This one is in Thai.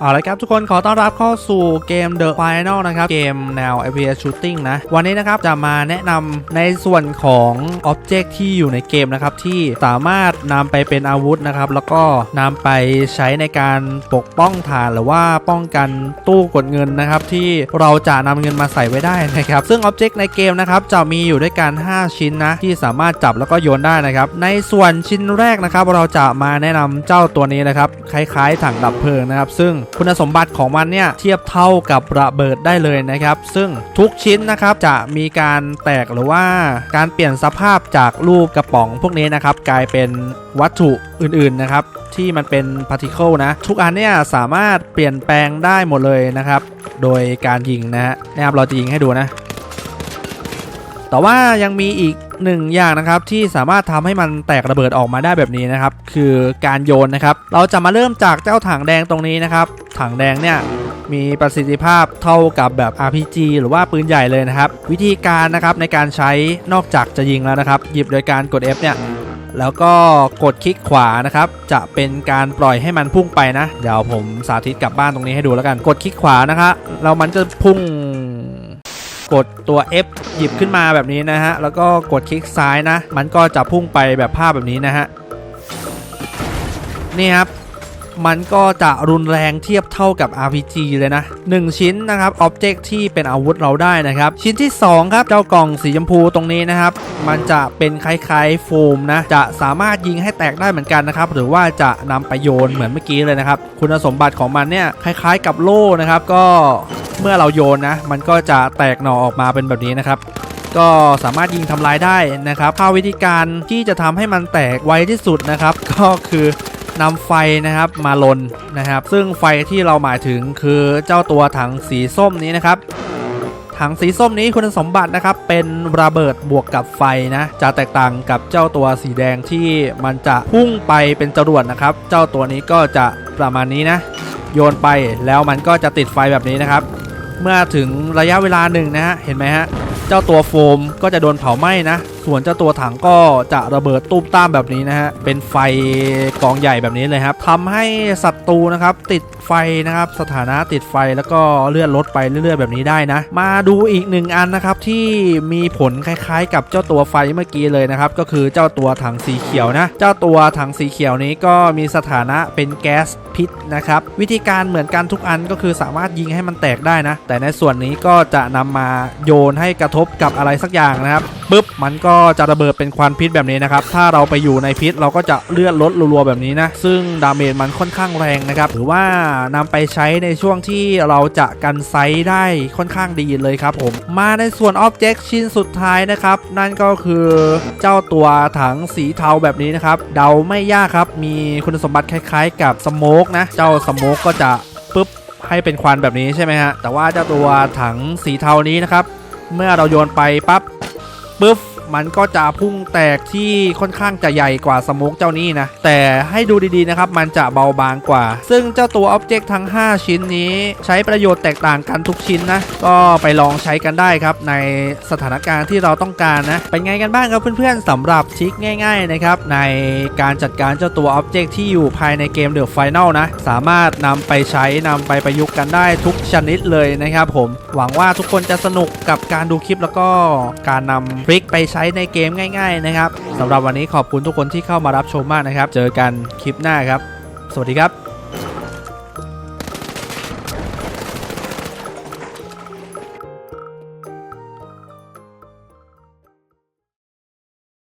เอาละครับทุกคนขอต้อนรับเข้าสู่เกม The Final นะครับ เกมแนว FPS Shooting นะ วันนี้นะครับจะมาแนะนำในส่วนของ Object ที่อยู่ในเกมนะครับ ที่สามารถนำไปเป็นอาวุธนะครับ แล้วก็นำไปใช้ในการปกป้องฐานหรือว่าป้องกันตู้กดเงินนะครับ ที่เราจะนำเงินมาใส่ไว้ได้นะครับ ซึ่ง Object ในเกมนะครับจะมีอยู่ด้วยกัน 5 ชิ้นนะ ที่สามารถจับแล้วก็โยนได้นะครับ ในส่วนชิ้นแรกนะครับ เราจะมาแนะนำเจ้าตัวนี้นะครับคล้ายๆ ถังดับเพลิงนะครับ ซึ่งคุณสมบัติของมันเนี่ยเทียบเท่ากับระเบิดได้เลยนะครับ ซึ่งทุกชิ้นนะครับจะมีการแตกหรือว่าการเปลี่ยนสภาพจากรูปกระป๋องพวกนี้นะครับกลายเป็นวัตถุอื่นๆนะครับที่มันเป็นพาร์ติเคิลนะ ทุกอันเนี่ยสามารถเปลี่ยนแปลงได้หมดเลยนะครับ โดยการยิงนะฮะนะครับเราจะยิงให้ดูนะ แต่ว่ายังมีอีก หนึ่งอย่างนะครับที่สามารถทำให้มันแตกระเบิดออกมาได้แบบนี้นะครับ คือการโยนนะครับ เราจะมาเริ่มจากเจ้าถังแดงตรงนี้นะครับ ถังแดงเนี่ยมีประสิทธิภาพเท่ากับแบบ RPG หรือว่าปืนใหญ่เลยนะครับ วิธีการนะครับในการใช้นอกจากจะยิงแล้วนะครับ หยิบโดยการกด F เนี่ยแล้วก็กดคลิกขวานะครับ จะเป็นการปล่อยให้มันพุ่งไปนะ เดี๋ยวผมสาธิตกลับบ้านตรงนี้ให้ดูแล้วกัน กดคลิกขวานะคะแล้วมันจะพุ่ง กดตัว F หยิบขึ้นมาแบบนี้นะฮะ แล้วก็กดคลิกซ้ายนะ มันก็จะพุ่งไปแบบภาพแบบนี้นะฮะ นี่ครับ มันก็จะรุนแรงเทียบเท่ากับ RPG เลยนะ 1 ชิ้นนะครับอ็อบเจกต์ที่เป็นอาวุธเราได้นะครับ ชิ้นที่ 2 ครับเจ้ากล่องสีชมพูตรงนี้นะครับ มันจะเป็นคล้ายๆโฟมนะ จะสามารถยิงให้แตกได้เหมือนกันนะครับ หรือว่าจะนำไปโยนเหมือนเมื่อกี้เลยนะครับ คุณสมบัติของมันเนี่ยคล้ายๆกับโล่นะครับ ก็เมื่อเราโยนนะ มันก็จะแตกหน่อออกมาเป็นแบบนี้นะครับก็สามารถยิงทำลายได้นะครับถ้าวิธีการที่จะทำให้มันแตกไวที่สุดนะครับ ก็คือ นำไฟนะครับมาลนนะครับ ซึ่งไฟที่เราหมายถึงคือเจ้าตัวถังสีส้มนี้นะครับ ถังสีส้มนี้คุณสมบัตินะครับเป็นระเบิดบวกกับไฟนะจะแตกต่างกับเจ้าตัวสีแดงที่มันจะพุ่งไปเป็นจรวดนะครับ เจ้าตัวนี้ก็จะประมาณนี้นะโยนไปแล้วมันก็จะติดไฟแบบนี้นะครับ เมื่อถึงระยะเวลาหนึ่งนะฮะเห็นไหมฮะเจ้าตัวโฟมก็จะโดนเผาไหม้นะ ส่วนเจ้าตัวถังก็จะระเบิดตุ้มตามแบบนี้นะฮะ เป็นไฟกองใหญ่แบบนี้เลยครับทำให้ศัตรูนะครับติดไฟนะครับสถานะติดไฟแล้วก็เลื่อนลดไปเรื่อยๆ แบบนี้ได้นะ มาดูอีกหนึ่งอันนะครับที่มีผลคล้ายๆ กับเจ้าตัวไฟเมื่อกี้เลยนะครับก็คือเจ้าตัวถังสีเขียวนะ เจ้าตัวถังสีเขียวนี้ก็มีสถานะเป็นแก๊สพิษนะครับวิธีการเหมือนกันทุกอันก็คือสามารถยิงให้มันแตกได้นะ แต่ในส่วนนี้ก็จะนำมาโยนให้กระทบกับอะไรสักอย่างนะครับปุ๊บมันก็็จะระเบิดเป็นควันพิษแบบนี้นะครับ ถ้าเราไปอยู่ในพิษเราก็จะเลือดลดรัวๆแบบนี้นะ ซึ่งดาเมจมันค่อนข้างแรงนะครับหรือว่านำไปใช้ในช่วงที่เราจะกันไซส์ได้ค่อนข้างดีเลยครับผม มาในส่วนออบเจกต์ชิ้นสุดท้ายนะครับ นั่นก็คือเจ้าตัวถังสีเทาแบบนี้นะครับ เดาไม่ยากครับ มีคุณสมบัติคล้ายๆ กับสโมกนะ เจ้าสโมกก็จะปุ๊บให้เป็นควันแบบนี้ใช่ไหมฮะ แต่ว่าเจ้าตัวถังสีเทานี้นะครับ เมื่อเราโยนไปปั๊บปุ๊บ มันก็จะพุ่งแตกที่ค่อนข้างจะใหญ่กว่าสโมกเจ้านี้นะ แต่ให้ดูดีๆนะครับ มันจะเบาบางกว่า ซึ่งเจ้าตัวอ็อบเจกต์ทั้ง 5 ชิ้นนี้ ใช้ประโยชน์แตกต่างกันทุกชิ้นนะ ก็ไปลองใช้กันได้ครับในสถานการณ์ที่เราต้องการนะ เป็นไงกันบ้างครับเพื่อนๆสำหรับทริคง่าย ๆนะครับ ในการจัดการเจ้าตัวอ็อบเจกต์ที่อยู่ภายในเกม The Final นะ สามารถนำไปใช้นำไปประยุกต์กันได้ทุกชนิดเลยนะครับผมหวังว่าทุกคนจะสนุกกับการดูคลิปแล้วก็การนำทริคไปใช้ในเกมง่าย ๆ นะครับสำหรับวันนี้ขอบคุณทุกคนที่เข้ามารับชมมากนะครับ เจอกันคลิปหน้าครับ สวัสดีครับ